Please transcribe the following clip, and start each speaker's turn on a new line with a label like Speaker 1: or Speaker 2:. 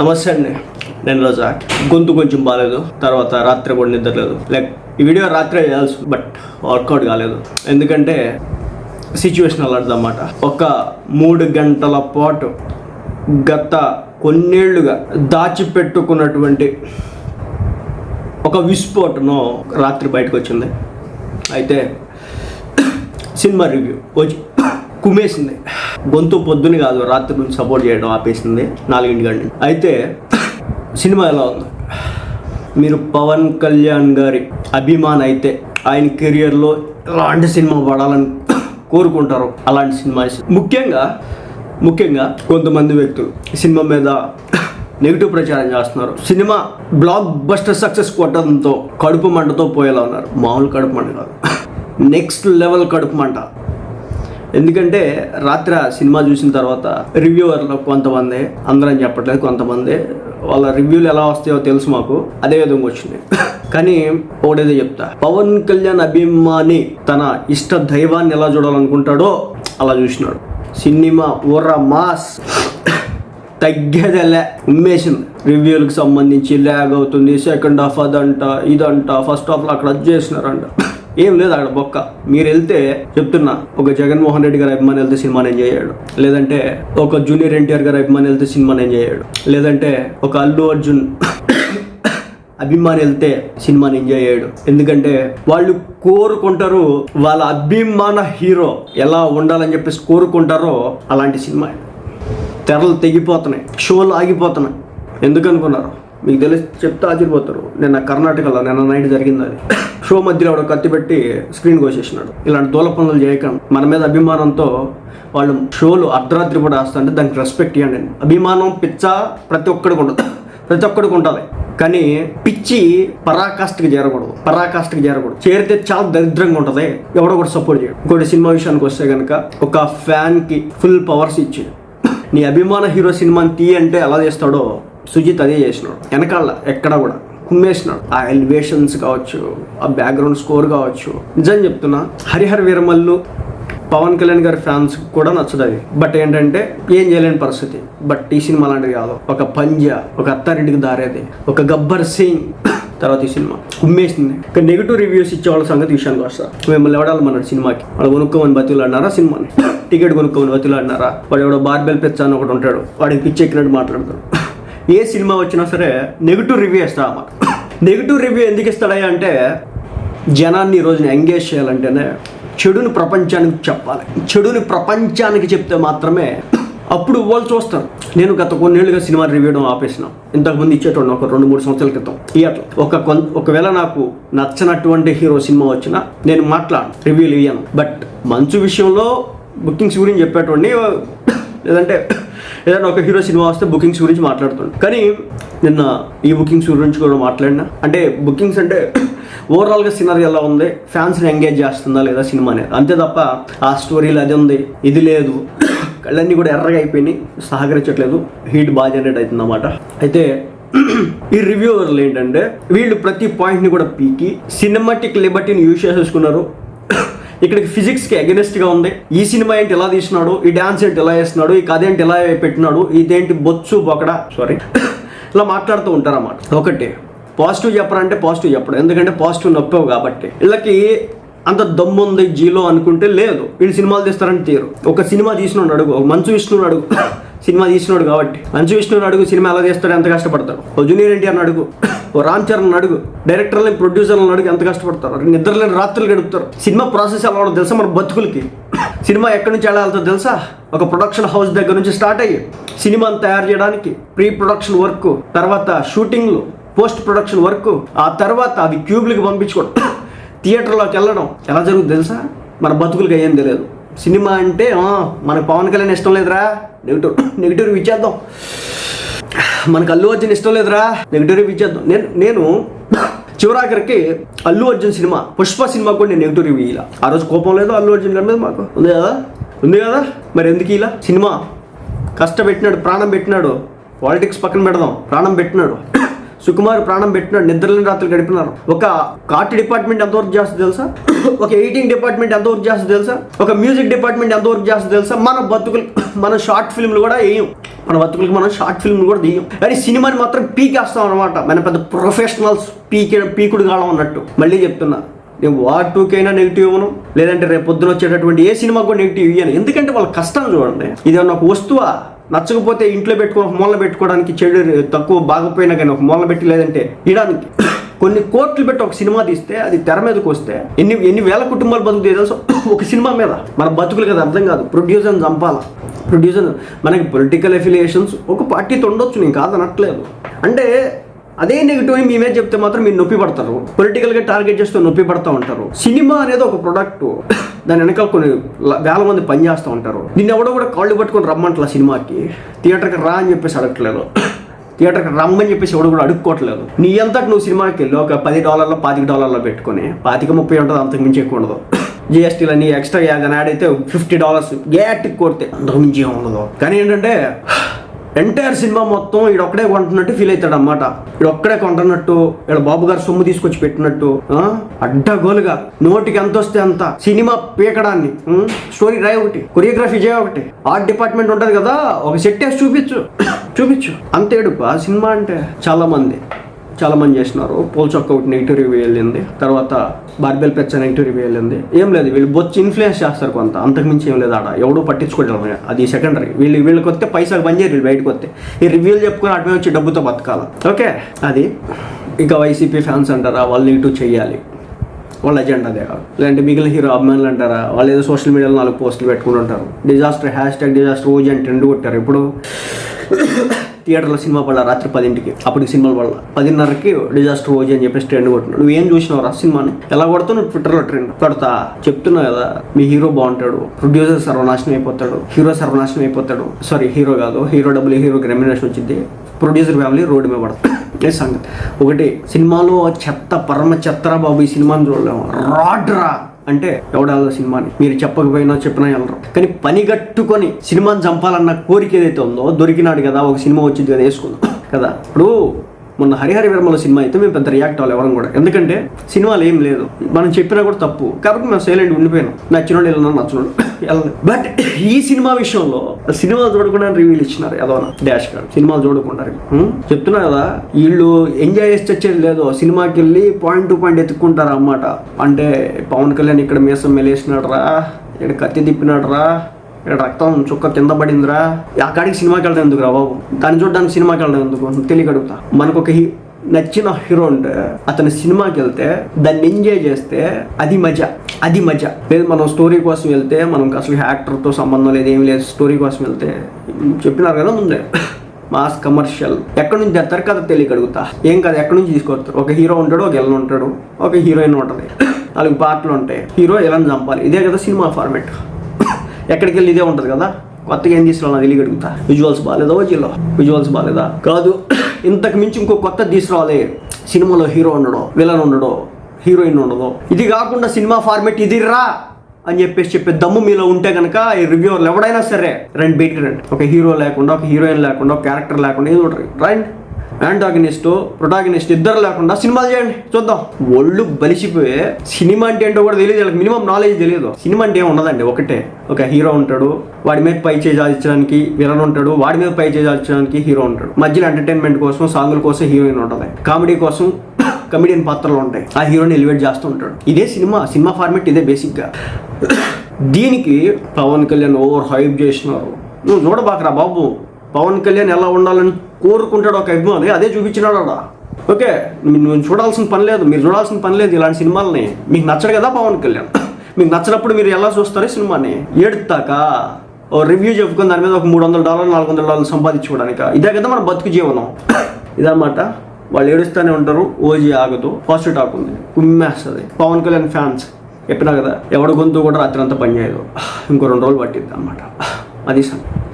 Speaker 1: నమస్తే అండి. నేను రోజా. గొంతు కొంచెం బాగాలేదు తర్వాత రాత్రి కూడా నిద్రలేదు లైక్ ఈ వీడియో రాత్రే చేయాల్సి బట్ వర్కౌట్ కాలేదు. ఎందుకంటే సిచ్యువేషన్ అలాంటిదన్నమాట ఒక మూడు గంటల పాటు గత కొన్నేళ్ళుగా దాచిపెట్టుకున్నటువంటి ఒక విస్ఫోటనం రాత్రి బయటకు వచ్చింది. అయితే సినిమా రివ్యూ. వచ్చి కుమ్మేసింది. గొంతు పొద్దున కాదు రాత్రి నుంచి సపోర్ట్ చేయడం ఆపేసింది నాలుగింటి గంట అయితే సినిమా ఎలా ఉంది? మీరు పవన్ కళ్యాణ్ గారి అభిమాన్ అయితే ఆయన కెరియర్లో ఎలాంటి సినిమా పడాలని కోరుకుంటారు అలాంటి సినిమా ముఖ్యంగా ముఖ్యంగా కొంతమంది వ్యక్తులు సినిమా మీద నెగిటివ్ ప్రచారం చేస్తున్నారు. సినిమా బ్లాక్ బస్టర్ సక్సెస్ కొట్టడంతో కడుపు మంటతో పోయేలా ఉన్నారు. మామూలు కడుపు మంట కాదు. నెక్స్ట్ లెవెల్ కడుపు మంట. ఎందుకంటే రాత్రి సినిమా చూసిన తర్వాత రివ్యూవర్లు కొంతమంది అందరం చెప్పట్లేదు కొంతమంది వాళ్ళ రివ్యూలు ఎలా వస్తాయో తెలుసు మాకు అదే విధంగా వచ్చింది. కానీ ఒకటేదో చెప్తా. పవన్ కళ్యాణ్ అభిమాని తన ఇష్ట దైవాన్ని ఎలా చూడాలనుకుంటాడో అలా చూసినాడు. సినిమా ఊర్ర మాస్. తగ్గేదలే. ఉమ్మేసింది. రివ్యూలకు సంబంధించి ల్యాగ్ అవుతుంది సెకండ్ హాఫ్ అదంట ఇదంట ఫస్ట్ హాఫ్లో అక్కడ అది చేసినారంట. ఏం లేదు అక్కడ బొక్క. మీరు వెళ్తే చెప్తున్నా ఒక జగన్మోహన్ రెడ్డి గారు అభిమాని వెళ్తే సినిమా నేను చేయడు. లేదంటే ఒక జూనియర్ ఎన్టీఆర్ గారు అభిమాని వెళ్తే సినిమా నేను చేయడు. లేదంటే ఒక అల్లు అర్జున్ అభిమాని వెళ్తే సినిమాని ఎంజాయ్ చేయడు. ఎందుకంటే వాళ్ళు కోరుకుంటారు వాళ్ళ అభిమాన హీరో ఎలా ఉండాలని చెప్పేసి కోరుకుంటారో అలాంటి సినిమా తెరలు తెగిపోతున్నాయి షోలు ఆగిపోతున్నాయి. ఎందుకనుకున్నారు మీకు తెలిసి చెప్తే ఆశ్చర్యపోతారు. నిన్న కర్ణాటకలో నిన్న నైట్ జరిగింది అది. షో మధ్యలో ఒక కత్తి పెట్టి స్క్రీన్ కోసేసినాడు. ఇలాంటి దూల పనులు చేయకండి మన మీద అభిమానంతో వాళ్ళు షోలు అర్ధరాత్రి కూడా వేస్తుంటే దానికి రెస్పెక్ట్ ఇవ్వండి. అభిమానం పిచ్చ ప్రతి ఒక్కడికి ఉండదు ప్రతి ఒక్కడికి ఉంటుంది కానీ పిచ్చి పరాకాష్ఠకి చేరకూడదు. పరాకాష్ఠకి చేరకూడదు. చేరితే చాలా దరిద్రంగా ఉంటుంది. ఎవడో కూడా సపోర్ట్ చేయడు ఇంకోటి సినిమా విషయానికి వస్తే కనుక ఒక ఫ్యాన్కి ఫుల్ పవర్స్ ఇచ్చి నీ అభిమాన హీరో సినిమాని తీ అంటే ఎలా చేస్తాడో సుజిత్ అదే చేసినాడు. వెనకాల ఎక్కడ కూడా కుమ్మేసినాడు. ఆ ఎలివేషన్స్ కావచ్చు ఆ బ్యాక్గ్రౌండ్ స్కోర్ కావచ్చు. నిజం చెప్తున్నా హరిహర వీరమల్లు పవన్ కళ్యాణ్ గారి ఫ్యాన్స్ కూడా నచ్చదు అది. బట్ ఏంటంటే ఏం చేయలేని పరిస్థితి. బట్ ఈ సినిమా లాంటిది కాదు. ఒక పంజా ఒక అత్తారింటికి దారేది. ఒక గబ్బర్ సింగ్ తర్వాత ఈ సినిమా. ఉమ్మేసింది ఇక నెగిటివ్ రివ్యూస్ ఇచ్చే వాళ్ళ సంగతి విషయానికి వస్తా. మిమ్మల్ని ఎవడాలి మన సినిమాకి? వాళ్ళు కొనుక్కోమని బతులు అన్నారా సినిమాని? టికెట్ కొనుక్కోమని బతులు అన్నారా వాడు ఎవడో బార్బెల్ పెచ్చ అని ఒకటి ఉంటాడు. వాడికి పిచ్చి ఎక్కినట్టు మాట్లాడతాడు. ఏ సినిమా వచ్చినా సరే నెగిటివ్ రివ్యూ ఇస్తాడు అన్నమాట నెగిటివ్ రివ్యూ ఎందుకు ఇస్తాడా అంటే జనాన్ని ఈ రోజున ఎంగేజ్ చేయాలంటేనే చెడుని ప్రపంచానికి చెప్పాలి. చెడుని ప్రపంచానికి చెప్తే మాత్రమే అప్పుడు వాళ్ళు చూస్తారు. నేను గత కొన్నేళ్ళుగా సినిమా రివ్యూడం ఆపేసిన. ఇంతకుముందు ఇచ్చేటోడిని ఒక రెండు మూడు సంవత్సరాల క్రితం. థియేటర్ ఒక కొన్ ఒకవేళ నాకు నచ్చనటువంటి హీరో సినిమా వచ్చినా నేను మాట్లాడు రివ్యూలు ఇయ్యాను. బట్ మంచు విషయంలో బుకింగ్స్ గురించి చెప్పేటోడిని లేదంటే ఏదైనా ఒక హీరో సినిమా వస్తే బుకింగ్స్ గురించి మాట్లాడుతున్నాడు. కానీ నిన్న ఈ బుకింగ్స్ గురించి కూడా మాట్లాడినా. అంటే బుకింగ్స్ అంటే ఓవరాల్గా సినరీ ఎలా ఉంది? ఫ్యాన్స్ని ఎంగేజ్ చేస్తుందా లేదా సినిమా అనేది అంతే తప్ప ఆ స్టోరీలు అది ఉంది ఇది లేదు. కళ్ళన్నీ కూడా ఎర్రగా అయిపోయినాయి. సహకరించట్లేదు. హీట్ బాగా జనరేట్ అవుతుంది అన్నమాట అయితే ఈ రివ్యూవర్లు ఏంటంటే వీళ్ళు ప్రతి పాయింట్ని కూడా పీకి సినిమాటిక్ లిబర్టీని యూజ్ చేసేసుకున్నారు. ఇక్కడికి ఫిజిక్స్కి అగెనిస్ట్గా ఉంది. ఈ సినిమా ఏంటి ఎలా తీసినాడు? ఈ డాన్స్ ఏంటి ఎలా వేస్తున్నాడు? ఈ కథ ఏంటి ఎలా పెట్టినాడు? ఇదేంటి బొచ్చు బొకడ? సారీ ఇలా మాట్లాడుతూ ఉంటారన్నమాట. ఒకటి పాజిటివ్ చెప్పరంటే పాజిటివ్ చెప్పడం. ఎందుకంటే పాజిటివ్ నొప్పావు కాబట్టి. వీళ్ళకి అంత దమ్ము ఉంది జీలో అనుకుంటే లేదు. వీళ్ళు సినిమాలు తీస్తారని తీరు ఒక సినిమా తీసిన అడుగు. ఒక మంచు విష్ణుని అడుగు. సినిమా తీసినాడు కాబట్టి. మంచు విష్ణుని అడుగు సినిమా ఎలా చేస్తాడు ఎంత కష్టపడతాడు? ఓ జూనియర్ ఎన్టీఆర్ అడుగు ఓ రామ్ చరణ్ అడుగు డైరెక్టర్లని ప్రొడ్యూసర్లను అడుగు ఎంత కష్టపడతారు? నిద్రలేని రాత్రులు గడుపుతారు. సినిమా ప్రాసెస్ ఎలా ఉండదు తెలుసా మన బతుకులకి? సినిమా ఎక్కడి నుంచి ఎలా వెళ్తుందో తెలుసా? ఒక ప్రొడక్షన్ హౌస్ దగ్గర నుంచి స్టార్ట్ అయ్యి సినిమాను తయారు చేయడానికి ప్రీ ప్రొడక్షన్ వర్క్ తర్వాత షూటింగ్లు పోస్ట్ ప్రొడక్షన్ వర్క్ ఆ తర్వాత అది క్యూబ్లకి పంపించుకోవడం థియేటర్లోకి వెళ్ళడం ఎలా జరుగుతుంది తెలుసా? మన బతుకులకి అయ్యేం తెలియదు. సినిమా అంటే మనకు పవన్ కళ్యాణ్ ఇష్టం లేదురా. నెగిటివ్ నెగిటివ్ రివ్యూ ఇచ్చేద్దాం మనకు అల్లు అర్జున్ ఇష్టం లేదురా. నెగిటివ్ రివ్యూ ఇచ్చేద్దాం నేను నేను చివరాఖరికి అల్లు అర్జున్ సినిమా పుష్ప సినిమా కూడా నేను నెగిటివ్ రివ్యూ ఇలా ఆ రోజు కోపం లేదు అల్లు అర్జున్ గారి మీద మాకు. ఉంది కదా? ఉంది కదా? మరి ఎందుకు ఇలా సినిమా కష్టపెట్టినాడు ప్రాణం పెట్టినాడు. పాలిటిక్స్ పక్కన పెడదాం. ప్రాణం పెట్టినాడు. సుకుమార్ ప్రాణం పెట్టినాడు నిద్రలేని రాత్రులు గడిపినారు. ఒక కార్ట్ డిపార్ట్మెంట్ ఎంతవరకు చేస్తుంది తెలుసా? ఒక ఎయిటింగ్ డిపార్ట్మెంట్ ఎంతవరకు చేస్తుంది తెలుసా? ఒక మ్యూజిక్ డిపార్ట్మెంట్ ఎంతవరకు చేస్తుంది తెలుసా? మన బతుకులు మన షార్ట్ ఫిల్మ్లు కూడా వేయం. మన బతుకులకి మనం షార్ట్ ఫిల్మ్ కూడా తీయం. కానీ సినిమాని మాత్రం పీకేస్తాం అనమాట మన పెద్ద ప్రొఫెషనల్స్ పీకే పీకుడు కాలం అన్నట్టు. మళ్ళీ చెప్తున్నా నేను వార్ టూకైనా నెగిటివ్ ఇవ్వను లేదంటే రేపు పొద్దున వచ్చేటటువంటి ఏ సినిమాకు కూడా నెగిటివ్ ఇవ్వను ఎందుకంటే వాళ్ళ కష్టం చూడండి. ఇది ఒక వస్తువా? నచ్చకపోతే ఇంట్లో పెట్టుకుని ఒక మూలన పెట్టుకోవడానికి చెడు తక్కువ బాగపోయినా కానీ ఒక మూల పెట్టి లేదంటే ఇయడానికి కొన్ని కోట్లు పెట్టి ఒక సినిమా తీస్తే అది తెర మీదకి వస్తే ఎన్ని ఎన్ని వేల కుటుంబాలు బతుకుతాయి తెలుసు? ఒక సినిమా మీద. మన బతుకులు కదా అర్థం కాదు. ప్రొడ్యూసర్ని చంపాలా? ప్రొడ్యూసర్ మనకి పొలిటికల్ అఫిలియేషన్స్ ఒక పార్టీతో ఉండొచ్చు నేను కాదనట్లేదు. అంటే అదే నెగిటివ్ అని మేమే చెప్తే మాత్రం మీరు నొప్పి పడతారు. పొలిటికల్గా టార్గెట్ చేస్తూ నొప్పి పడతా ఉంటారు. సినిమా అనేది ఒక ప్రొడక్ట్ దాని వెనకాల కొన్ని వేల మంది పని చేస్తూ ఉంటారు. నిన్న ఎవడో కూడా కాళ్ళు పట్టుకొని రమ్మంటలా సినిమాకి. థియేటర్కి రా అని చెప్పేసి అడగట్లేదు. థియేటర్కి రమ్మని చెప్పేసి ఎవడు కూడా అడుక్కోవట్లేదు నీ అంతటి నువ్వు సినిమాకి వెళ్ళి ఒక పది డాలర్లో పాతిక డాలర్లో పెట్టుకొని పాతిక ముప్పై ఉంటుంది అంతకు మించి ఎక్కువ ఉండదు. జిఎస్టీలు అన్ని ఎక్స్ట్రా యాడ్ యాడ్ అయితే ఫిఫ్టీ డాలర్స్ గ్యాట్ కొడితే అంతకు మించి ఉండదు. కానీ ఏంటంటే ఎంటైర్ సినిమా మొత్తం ఈడొక్కడే కొంటున్నట్టు ఫీల్ అవుతాడు అనమాట ఈడొక్కడే ఒక్కడే కొంటున్నట్టు ఇక్కడ బాబు గారు సొమ్ము తీసుకొచ్చి పెట్టినట్టు అడ్డగోలుగా. నోటికి ఎంత వస్తే అంత. సినిమా పీకడాన్ని స్టోరీ రాయి ఒకటి కొరియోగ్రఫీ చేయ ఒకటి. ఆర్ట్ డిపార్ట్మెంట్ ఉంటుంది కదా ఒక సెట్ వేసి చూపించు. చూపించు. అంతేడు ఆ సినిమా అంటే చాలా మంది చాలా మంది చేసినారు. పోల్చొక్క ఒకటి నెగిటివ్ రివ్యూ వెళ్ళింది. తర్వాత బార్బెల్ పెచ్చ నెగిటివ్ రివ్యూ వెళ్ళింది. ఏం లేదు వీళ్ళు బొచ్చి ఇన్ఫ్లుయెన్స్ చేస్తారు కొంత. అంతకుమించి ఏం లేదు ఆడ. ఎవడూ పట్టించుకోవడం అది సెకండరీ వీళ్ళు వీళ్ళకి వస్తే పైసలు పని చేయరు వీళ్ళు బయటకు వస్తే. ఈ రివ్యూలు చెప్పుకొని అటువే వచ్చి డబ్బుతో బతకాల. ఓకే? అది. ఇక వైసీపీ ఫ్యాన్స్ అంటారా వాళ్ళు నెగిటివ్ చేయాలి. వాళ్ళ ఎజెండా అదే లేదంటే మిగిలిన హీరో అభిమానులు అంటారా వాళ్ళు ఏదో సోషల్ మీడియాలో నాలుగు పోస్టులు పెట్టుకుంటుంటారు. Disaster hashtag disaster OG అని ట్రెండ్ కొట్టారు. ఇప్పుడు థియేటర్లో సినిమా పడాల రాత్రి పదింటికి. అప్పుడు సినిమాలు పడాల. పదిన్నరకి డిజాస్టర్ ఓజీ అని చెప్పేసి ట్రెండ్ కొట్టినాడు. నువ్వేం చూసినావు రా సినిమాని? ఎలా కొడతావు? నువ్వు ట్విట్టర్లో ట్రెండ్ కొడతా. చెప్తున్నావు కదా మీ హీరో బాగుంటాడు. ప్రొడ్యూసర్ సర్వనాశనం అయిపోతాడు. హీరో సర్వనాశనం అయిపోతాడు. సారీ హీరో కాదు. హీరో డబ్బులు హీరోకి రెమ్యునేషన్ వచ్చింది ప్రొడ్యూసర్ ఫ్యామిలీ రోడ్డు మీద పడుతుంది ఏ సంగతి. ఒకటి సినిమాలో చెత్త పరమ చెత్తరా బాబు ఈ సినిమాని చూడలేము రాడ్రా అంటే ఎవడాలో సినిమాని? మీరు చెప్పకపోయినా చెప్పినా వెళ్ళరు కానీ పని కట్టుకొని సినిమాని చంపాలన్న కోరిక ఏదైతే ఉందో దొరికినాడు కదా ఒక సినిమా వచ్చింది కదా వేసుకుందాం. కదా? ఇప్పుడు మొన్న హరిహరి విరమల సినిమా అయితే మేము పెద్ద రియాక్ట్ అవ్వాలి ఎవరం కూడా. ఎందుకంటే సినిమాలు ఏం లేదు. మనం చెప్పినా కూడా తప్పు. కాబట్టి మేము సైలెంట్ ఉండిపోయినాం. నచ్చినోడు వెళ్ళినా నచ్చినోడు. వెళ్ళలేదు బట్ ఈ సినిమా విషయంలో సినిమాలు చూడకుండా రివ్యూలు ఇచ్చినారు ఏదో డాష్ గారు. సినిమాలు చూడకుండా హ్మ్? చెప్తున్నా కదా వీళ్ళు ఎంజాయ్ చేసి వచ్చేది లేదు. సినిమాకి వెళ్ళి పాయింట్ టు పాయింట్ ఎత్తుక్కుంటారు అన్నమాట. అంటే పవన్ కళ్యాణ్ ఇక్కడ మీసం మెలేసినాడు రా ఇక్కడ కత్తి తిప్పినాడు రా ఇక్కడ రక్తం చుక్క కింద పడిందిరా ఆ కాడికి సినిమాకి వెళ్ళడం ఎందుకు రా బాబు? దాన్ని చూడడానికి సినిమాకి వెళ్ళడం ఎందుకు? తెలియక అడుగుతా. మనకు ఒక నచ్చిన హీరో ఉంటే అతని సినిమాకి వెళ్తే దాన్ని ఎంజాయ్ చేస్తే అది మజా అది మజా. లేదు మనం స్టోరీ కోసం వెళ్తే మనం అసలు యాక్టర్తో సంబంధం లేదు ఏం లేదు స్టోరీ కోసం వెళ్తే చెప్పినారు కదా ముందే. మాస్ కమర్షియల్ ఎక్కడి నుంచి తెస్తారు కదా తెలియక అడుగుతా. ఏం కదా ఎక్కడి నుంచి తీసుకొస్తారు? ఒక హీరో ఉంటాడు ఒక ఎల్లు ఉంటాడు ఒక హీరోయిన్ ఉంటుంది. నాలుగు పాటలు ఉంటాయి. హీరో ఎలా చంపాలి. ఇదే కదా సినిమా ఫార్మేట్ ఎక్కడికి వెళ్ళి ఇదే ఉంటుంది కదా? కొత్తగా ఏం తీసుకురావాలి తెలియ అడుగుతా. విజువల్స్ బాగాలేదా ఓజీలో విజువల్స్ బాగాలేదా కాదు ఇంతకు మించి ఇంకో కొత్త తీసుకురావాలి సినిమాలో హీరో ఉండడో విలన్ ఉండడో హీరోయిన్ ఉండదు ఇది కాకుండా సినిమా ఫార్మేట్ ఇది రా అని చెప్పేసి చెప్పే దమ్ము మీలో ఉంటే కనుక ఈ రివ్యూవర్లు ఎవడైనా సరే రండి బయటికి రండి. ఒక హీరో లేకుండా ఒక హీరోయిన్ లేకుండా ఒక క్యారెక్టర్ లేకుండా ఏదో ఒకటి రండి. యాంటాగనిస్ట్ ప్రొటాగనిస్ట్ ఇద్దరు లేకుండా సినిమాలు చేయండి చూద్దాం. ఒళ్ళు బలిసిపోయి సినిమా అంటే ఏంటో కూడా తెలియదు వాళ్ళకి మినిమం నాలెడ్జ్ తెలియదు సినిమా అంటే ఏమి ఉండదండి ఒకటే. ఒక హీరో ఉంటాడు వాడి మీద పై చేయాల్చడానికి విలన్ ఉంటాడు వాడి మీద పై చేయాల్చడానికి హీరో ఉంటాడు. మధ్యలో ఎంటర్టైన్మెంట్ కోసం సాంగుల కోసం హీరోయిన్ ఉంటుంది. కామెడీ కోసం కమెడియన్ పాత్రలు ఉంటాయి. ఆ హీరోని ఎలివేట్ చేస్తూ ఉంటాడు. ఇదే సినిమా సినిమా ఫార్మేట్ ఇదే బేసిక్గా దీనికి పవన్ కళ్యాణ్ ఓవర్ హైప్ చేసినారు. నువ్వు చూడబాకరా బాబు. పవన్ కళ్యాణ్ ఎలా ఉండాలని కోరుకుంటాడు ఒక అభిమాని అదే చూపించినాడు ఆడ. ఓకే నువ్వు చూడాల్సిన పని లేదు మీరు చూడాల్సిన పని లేదు ఇలాంటి సినిమాలని. మీకు నచ్చడు కదా పవన్ కళ్యాణ్. మీకు నచ్చినప్పుడు మీరు ఎలా చూస్తారు సినిమాని? ఏడుతాక ఓ రివ్యూ చెప్పుకుని దాని మీద ఒక మూడు వందల డాలర్లు నాలుగు వందల డాలర్లు సంపాదించుకోవడానికి. ఇదే కదా మన బతుకు జీవనం. ఇదన్నమాట. వాళ్ళు ఏడుస్తూనే ఉంటారు ఓజీ ఆగదు ఫస్ట్ టాక్ ఉంది. కుమ్మేస్తుంది. పవన్ కళ్యాణ్ ఫ్యాన్స్ చెప్పినా కదా ఎవడి గొంతు కూడా రాత్రి అంతా పని చేయదు. ఇంకో రెండు రోజులు పట్టిద్ది అనమాట అది సంగతి